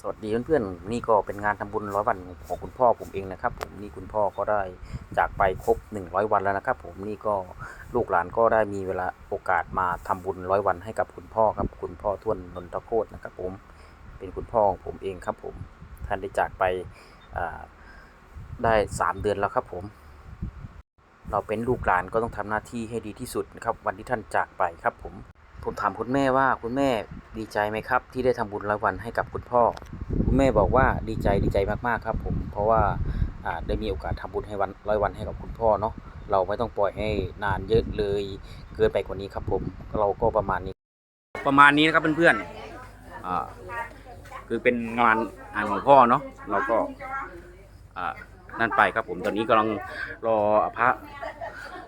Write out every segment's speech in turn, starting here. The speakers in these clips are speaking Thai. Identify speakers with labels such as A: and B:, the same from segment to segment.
A: สวัสดีเพื่อนๆ นี่ก็เป็นงานทำบุญร้อยวันของคุณพ่อผมเองนะครับ ผมนี่คุณพ่อก็ได้จากไปครบ 100 วันแล้วนะครับ ผมนี่ก็ลูกหลานก็ได้มีเวลาโอกาสมาทำบุญร้อยวันให้กับคุณพ่อครับ คุณพ่อทวนนนทโคตรนะครับ ผมเป็นคุณพ่อของผมเองครับ ผมท่านได้จากไปได้ 3 เดือนแล้วครับ ผม เราเป็นลูกหลานก็ต้องทำหน้าที่ให้ดีที่สุดนะครับ วันที่ท่านจากไปครับผม ผมถามคุณแม่ว่าคุณแม่ดีใจไหมครับ ที่ได้ทำบุญร้อยวันให้กับคุณพ่อ คุณแม่บอกว่าดีใจดีใจมากๆครับ ผมเพราะว่าได้มีโอกาสทำบุญให้วันร้อยวันให้กับคุณพ่อเนาะเราไม่ต้องปล่อยให้นานเยอะเลยเกินไปกว่านี้ครับ ผมเราก็ประมาณนี้ ประมาณนี้นะครับเพื่อนๆคือเป็นงานงานของพ่อเนาะเราก็นั่นไปครับผมตอนนี้กำลังรอพระ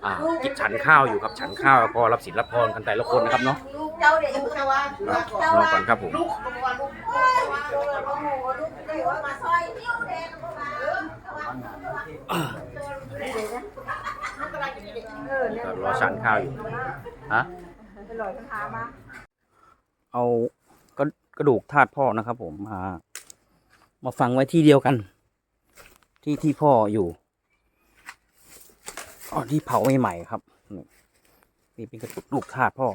A: อ่ากิจฉันข้าวอยู่ครับฉันข้าวพอรับศีลรับพรกันแต่ละคนนะครับเนาะ
B: ลูกเจ้าเด็กเจ้าว่า
A: รอก่อนครับผม
B: ลูกว่าลูกว่าลูกว่าลูกได้ว่ามาซอยนิ้วแดงมาเออลูกกำลังจะเด็กเออเนี่ย
A: รอฉันข้าวอยู่ฮะเอากระกระดูกธาตุพ่อนะครับผมมามาฝังไว้ที่เดียวกัน ที่ที่พ่ออยู่ อ๋อที่เผาใหม่ๆครับ นี่นี่เป็นกระดูกธาตุพ่อ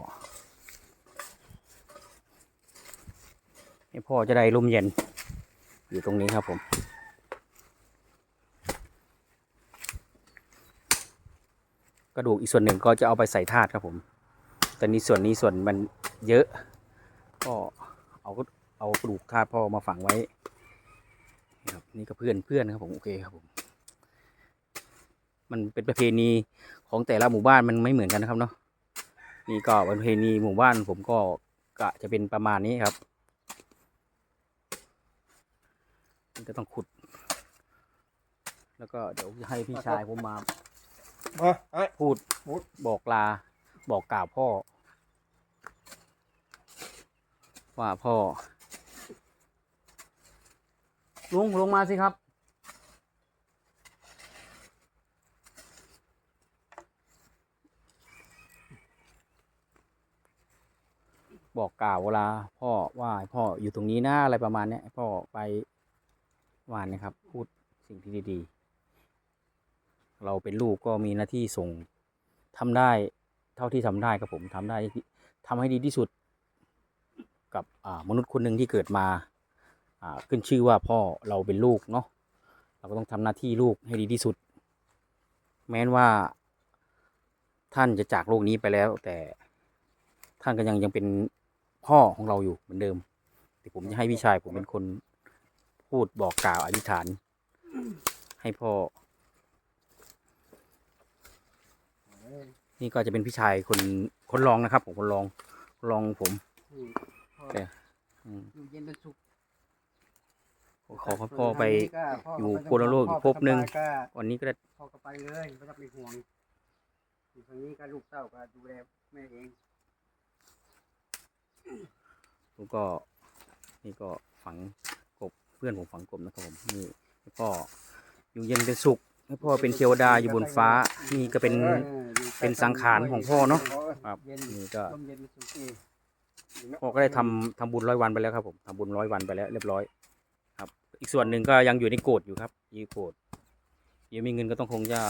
A: ให้พ่อจะได้ร่มเย็น อยู่ตรงนี้ครับผมกระดูกอีกส่วนหนึ่งก็จะเอาไปใส่ธาตุครับผม แต่นี้ส่วนนี้ส่วนมันเยอะ ก็เอาเอากระดูกธาตุพ่อมาฝังไว้ครับนี่ก็เพื่อนเพื่อนครับผม โอเคครับผม มันเป็นประเพณีของแต่ละหมู่บ้านมันไม่เหมือนกันนะครับเนาะนี่ก็ประเพณีหมู่บ้านผมก็กะจะเป็นประมาณนี้ครับมันก็ต้องขุด แล้วก็เดี๋ยวจะให้พี่ชายผมมา
C: มาไอ้
A: พูด
C: พูด
A: บอกลาบอกกล่าวพ่อ ว่าพ่อ ลุงลงมาสิครับ บอกกล่าวเวลาพ่อว่าพ่ออยู่ตรงนี้นะอะไรประมาณเนี้ยพ่อไปวานนะครับ พูดสิ่งที่ดีๆ เราเป็นลูกก็มีหน้าที่ส่งทำได้เท่าที่ทำได้ครับผมทำได้ทำให้ดีที่สุด กับมนุษย์คนหนึ่งที่เกิดมาขึ้นชื่อว่าพ่อเราเป็นลูกเนาะเราก็ต้องทำหน้าที่ลูกให้ดีที่สุด แม้นว่าท่านจะจากโลกนี้ไปแล้ว แต่ท่านก็ยังยังเป็น พ่อของเราอยู่เหมือนเดิมแต่ผมจะให้พี่ชายผมเป็นคนพูดบอกกล่าวอธิษฐาน ให้พ่อ นี่ก็จะเป็นพี่ชายคนคนรองนะครับผมคนรองคนรองผมแต่อืม
C: อยู่เย็นเป็นสุข
A: ขอขอพ่อไปอยู่โคโลโลอีกภพหนึ่งวันนี้ก็ได้
C: พ่อก็ไปเลยไม่ต้องเป็นห่วงอยู่ตรงนี้ก็ลูกเต้าก็ดูแลแม่เอง
A: แล้วก็นี่ก็ฝังกบเพื่อนผมฝังกบนะครับผมนี่ให้พ่ออยู่เย็นเป็นสุขให้พ่อเป็นเทวดาอยู่บนฟ้า นี่ก็เป็นเป็นสังขารของพ่อเนอะครับ
C: นี่
A: ก็พ่อก็ได้ทำทำบุญร้อยวันไปแล้วครับผมทำบุญร้อยวันไปแล้วเรียบร้อย ครับ อีกส่วนหนึ่งก็ยังอยู่ในโกดอยู่ครับยูโกดยังมีเงินก็ต้องคงจะ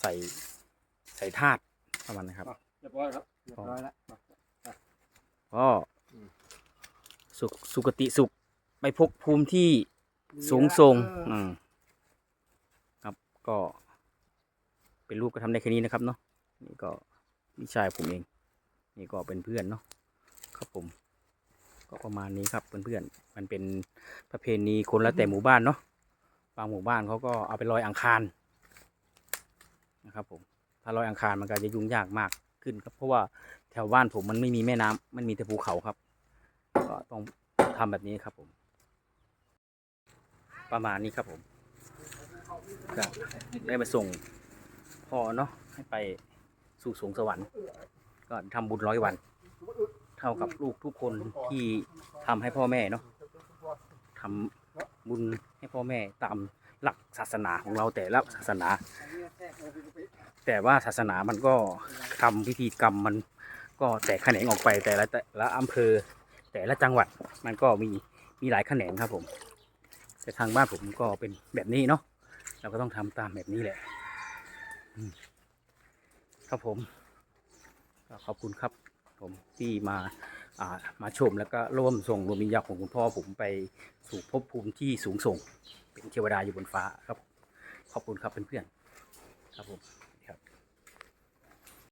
A: ใส่ใส่ธาตุประมาณนะครับ
C: เรียบร้อยครับเรียบร้อยแล้ว
A: ก็สุขสุคติสุข ไปพบภูมิที่สูงส่งอืมครับก็ เป็นลูกก็ทำได้แค่นี้นะครับเนาะนี่ก็พี่ชายผมเอง นี่ก็เป็นเพื่อนเนาะครับผมก็ประมาณนี้ครับเพื่อนๆ มันเป็นประเพณีคนละแต่หมู่บ้านเนาะ บางหมู่บ้านเขาก็เอาไปลอยอังคารนะครับผม ถ้าลอยอังคารมันก็จะยุ่งยากมาก ขึ้นครับ เพราะว่าแถวบ้านผมมันไม่มีแม่น้ำมันมีแต่ภูเขาครับ ก็ต้องทำแบบนี้ครับผม ประมาณนี้ครับผมก็ได้มาส่งพ่อเนาะให้ไปสู่สวงสวรรค์ ก็ทำบุญร้อยวัน เท่ากับลูกทุกคนที่ทำให้พ่อแม่เนาะทำบุญให้พ่อแม่ตามหลักศาสนาของเราแต่ละศาสนา แต่ว่าศาสนามันก็ทำพิธีกรรมมันก็แตกแขนงออกไปแต่ละแต่ละอำเภอ แต่ละจังหวัดมันก็มีมีหลายแขนงครับผม แต่ทางบ้านผมก็เป็นแบบนี้เนาะเราก็ต้องทำตามแบบนี้แหละครับผมก็ขอบคุณครับ ผมที่มาอ่ามาชมแล้วก็ร่วมส่งดวงวิญญาณของคุณพ่อผมไปสู่ภพภูมิที่สูงส่ง เป็นเทวดาอยู่บนฟ้าครับ ขอบคุณครับเพื่อนๆครับผม